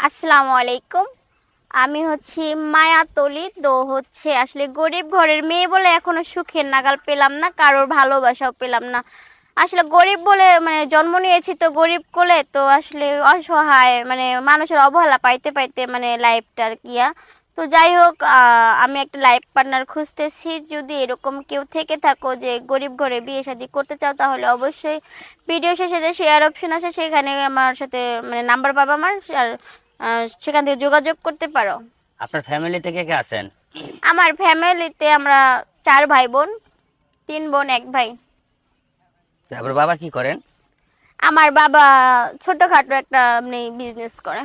আসসালামু আলাইকুম। আমি হচ্ছি মায়াতলি তো হচ্ছে আসলে গরিব ঘরের মেয়ে বলে এখনও সুখের নাগাল পেলাম না, কারোর ভালোবাসাও পেলাম না। আসলে গরিব বলে মানে জন্ম নিয়েছি তো গরিব কোলে, তো আসলে অসহায় মানে মানুষের অবহেলা পাইতে পাইতে মানে লাইফটার কিয়া তো যাই হোক আমি একটা লাইফ পার্টনার খুঁজতেছি। যদি এরকম কেউ থেকে থাকো যে গরিব ঘরে বিয়ে শাদী করতে চাও, তাহলে অবশ্যই ভিডিও শেষে যে শেয়ার অপশন আছে, সেখানে আমার সাথে মানে নাম্বার পাবা আমার। আর সেখান থেকে যোগাযোগ করতে পারো। আপনার ফ্যামিলি থেকে কে আছেন? আমার ফ্যামিলিতে আমরা চার ভাই বোন তিন বোন এক ভাই। তারপর বাবা কি করেন? আমার বাবা ছোটখাটো একটা মানে বিজনেস করে।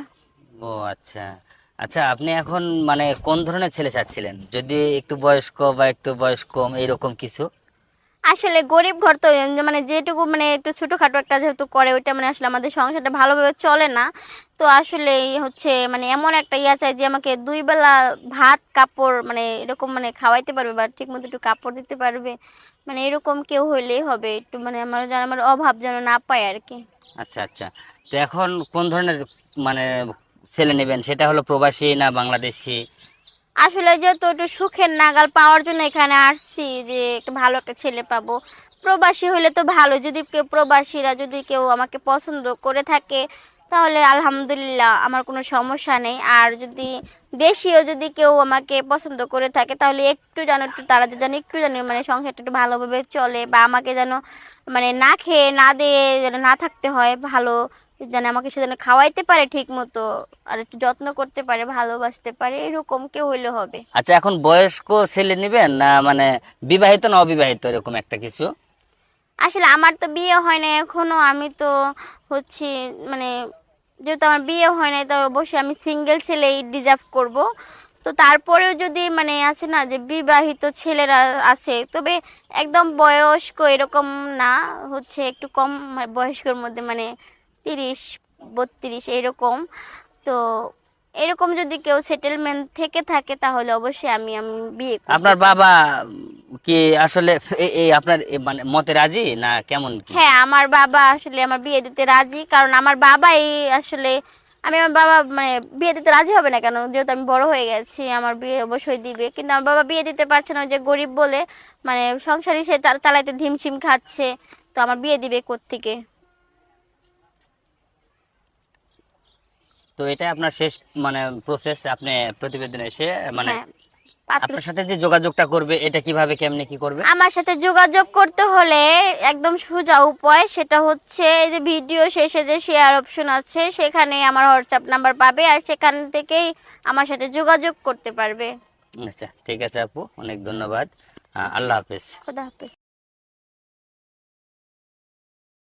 ও আচ্ছা। আচ্ছা আপনি এখন মানে কোন ধরনের ছেলে চাচ্ছিলেন? যদি একটু বয়স্ক বা একটু বয়স কম এইরকম কিছু? আসলে গরিব ঘর তো মানে যেটুকু মানে একটু ছোটখাটো একটা যেহেতু করে, ওইটা মানে আসলে আমাদের সংসারটা ভালোভাবে চলে না। তো আসলে হচ্ছে মানে এমন একটা ইয়া চাই যে আমাকে দুই বেলা ভাত, কাপড় মানে এরকম মানে খাওয়াইতে পারবে বা ঠিক মতো একটু কাপড় দিতে পারবে। মানে এরকম কেউ হইলেই হবে, একটু মানে আমার যেন আমার অভাব যেন না পায় আর কি। আচ্ছা আচ্ছা। তো এখন কোন ধরনের মানে ছেলে নেবেন? সেটা হলো প্রবাসী না বাংলাদেশি? আসলে যেহেতু একটু সুখের নাগাল পাওয়ার জন্য এখানে আসছি যে একটা ভালো একটা ছেলে পাবো। প্রবাসী হলে তো ভালো, যদি কেউ প্রবাসীরা যদি কেউ আমাকে পছন্দ করে থাকে, তাহলে আলহামদুলিল্লাহ আমার কোনো সমস্যা নেই। আর যদি দেশীয় যদি কেউ আমাকে পছন্দ করে থাকে, তাহলে একটু যেন একটু তারা যেন একটু যেন মানে সংসারটা একটু ভালোভাবে চলে বা আমাকে যেন মানে না খেয়ে না দিয়ে যেন না থাকতে হয়, ভালো যেন আমাকে সে যেন খাওয়াইতে পারে ঠিক মতো আর একটু যত্ন করতে পারে ভালোবাসতে পারে এরকম কেউ হইলে হবে। আচ্ছা এখন বয়স্ক ছেলে নেবেন না মানে বিবাহিত না অবিবাহিত এরকম একটা কিছু? আসলে আমার তো বিয়ে হয় না এখনও আমি তো হচ্ছে মানে যেহেতু আমার বিয়ে হয় নাই তো অবশ্যই আমি সিঙ্গেল ছেলেই ডিজার্ভ করব। তো তারপরেও যদি মানে আছে না যে বিবাহিত ছেলেরা আছে তবে একদম বয়স্ক এরকম না হচ্ছে একটু কম বয়স্কর মধ্যে মানে তিরিশ বত্রিশ এরকম। তো এরকম যদি কেউ সেটেলমেন্ট থেকে থাকে তাহলে অবশ্যই আমি আমি বিয়ে আপনার বাবা কি আসলে এই আপনার মানে মতে রাজি না কেমন হ্যাঁ আমার বাবা আসলে আমার বিয়ে দিতে রাজি কারণ আমার বাবাই আসলে আমি আমার বাবা মানে বিয়ে দিতে রাজি হবে না কেন? যেহেতু আমি বড় হয়ে গেছি আমার বিয়ে অবশ্যই দিবে। কিন্তু আমার বাবা বিয়ে দিতে পারছে না যে গরিব বলে মানে সংসারই সে চালাইতে ধিমশিম খাচ্ছে তো আমার বিয়ে দিবে কোত্থেকে? তো এটা আপনার শেষ মানে প্রসেস আপনি প্রতিবেদনে এসে মানে হ্যাঁ আপনার সাথে যে যোগাযোগটা করবে এটা কীভাবে কেমনে কি করবে? আমার সাথে যোগাযোগ করতে হলে একদম সোজা উপায় সেটা হচ্ছে এই যে ভিডিও শেষে যে শেয়ার অপশন আছে সেখানে আমার হোয়াটসঅ্যাপ নাম্বার পাবে আর সেখান থেকেই আমার সাথে যোগাযোগ করতে পারবে। আচ্ছা ঠিক আছে আপু অনেক ধন্যবাদ। আল্লাহ হাফেজ। খোদা হাফেজ।